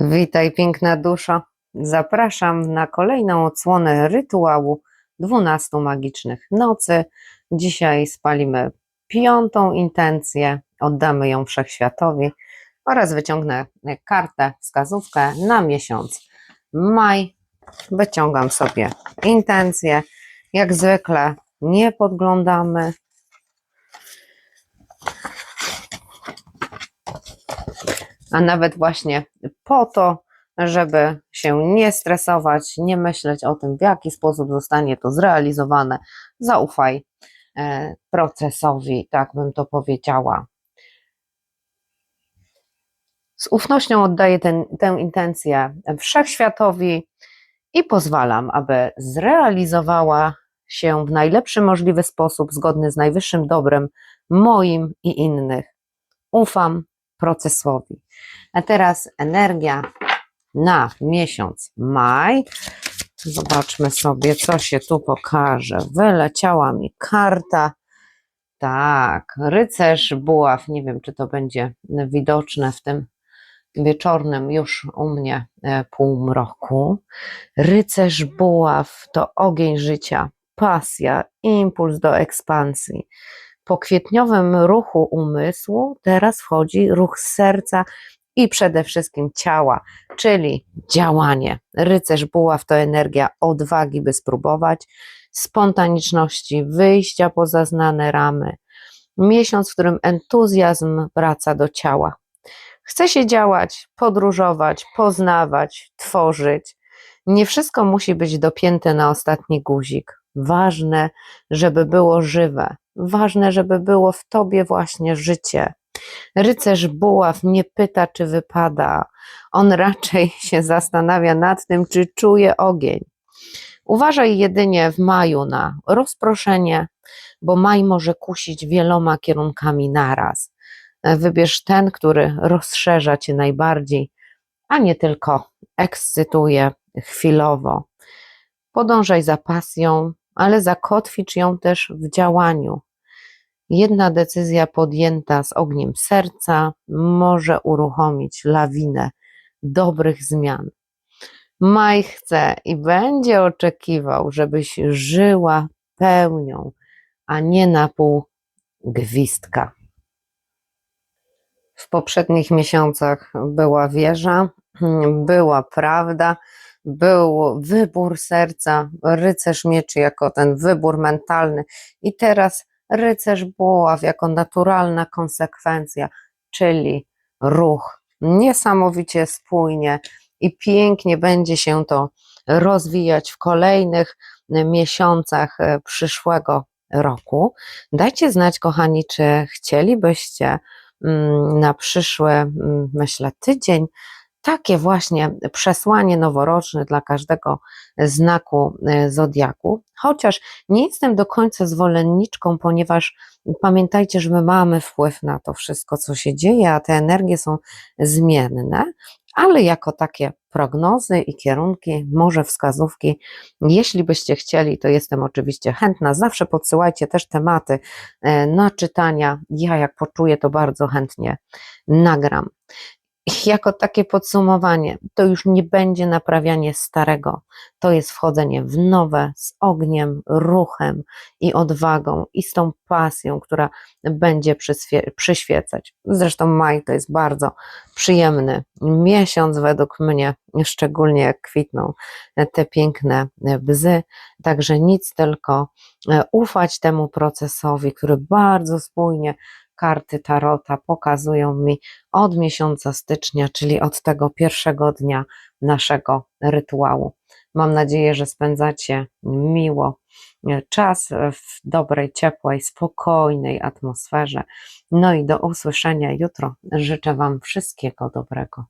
Witaj, piękna duszo. Zapraszam na kolejną odsłonę rytuału 12 magicznych nocy. Dzisiaj spalimy piątą intencję, oddamy ją wszechświatowi oraz wyciągnę kartę, wskazówkę na miesiąc maj. Wyciągam sobie intencje. Jak zwykle nie podglądamy. a nawet właśnie po to, żeby się nie stresować, nie myśleć o tym, w jaki sposób zostanie to zrealizowane. Zaufaj e, procesowi, tak bym to powiedziała. Z ufnością oddaję ten, tę intencję wszechświatowi i pozwalam, aby zrealizowała się w najlepszy możliwy sposób, zgodny z najwyższym dobrem moim i innych. Ufam procesowi. A teraz energia na miesiąc maj. Zobaczmy sobie, co się tu pokaże. Wyleciała mi karta. Tak, rycerz buław. Nie wiem, czy to będzie widoczne w tym wieczornym już u mnie e, półmroku. Rycerz buław to ogień życia, pasja, impuls do ekspansji po kwietniowym ruchu umysłu teraz wchodzi ruch serca i przede wszystkim ciała, czyli działanie. Rycerz buław to energia odwagi, by spróbować, spontaniczności, wyjścia poza znane ramy. Miesiąc, w którym entuzjazm wraca do ciała. Chce się działać, podróżować, poznawać, tworzyć. Nie wszystko musi być dopięte na ostatni guzik. Ważne, żeby było żywe, Ważne, żeby było w tobie właśnie życie. Rycerz buław nie pyta, czy wypada. On raczej się zastanawia nad tym, czy czuje ogień. Uważaj jedynie w maju na rozproszenie, bo maj może kusić wieloma kierunkami naraz. Wybierz ten, który rozszerza cię najbardziej, a nie tylko ekscytuje chwilowo. Podążaj za pasją, ale zakotwicz ją też w działaniu. Jedna decyzja podjęta z ogniem serca może uruchomić lawinę dobrych zmian. Maj chce i będzie oczekiwał, żebyś żyła pełnią, a nie na pół gwizdka. W poprzednich miesiącach była wieża, była prawda, był wybór serca, rycerz mieczy jako ten wybór mentalny i teraz rycerz buław jako naturalna konsekwencja, czyli ruch. Niesamowicie spójnie i pięknie będzie się to rozwijać w kolejnych miesiącach e, przyszłego roku. Dajcie znać, kochani, czy chcielibyście mm, na przyszły, mm, myślę, tydzień takie właśnie przesłanie noworoczne dla każdego znaku e, zodiaku, chociaż nie jestem do końca zwolenniczką, ponieważ pamiętajcie, że my mamy wpływ na to wszystko, co się dzieje, a te energie są zmienne, ale jako takie prognozy i kierunki, może wskazówki, jeśli byście chcieli, to jestem oczywiście chętna. Zawsze podsyłajcie też tematy e, na czytania. Ja, jak poczuję, to bardzo chętnie nagram jako takie podsumowanie, to już nie będzie naprawianie starego, to jest wchodzenie w nowe z ogniem, ruchem i odwagą i z tą pasją, która będzie przyświecać. Zresztą maj to jest bardzo przyjemny miesiąc według mnie, szczególnie jak kwitną te piękne bzy, także nic tylko e, ufać temu procesowi, który bardzo spójnie karty Tarota pokazują mi od miesiąca stycznia, czyli od tego pierwszego dnia naszego rytuału. Mam nadzieję, że spędzacie miło e, czas w dobrej, ciepłej, spokojnej atmosferze. No i do usłyszenia jutro. Życzę Wam wszystkiego dobrego.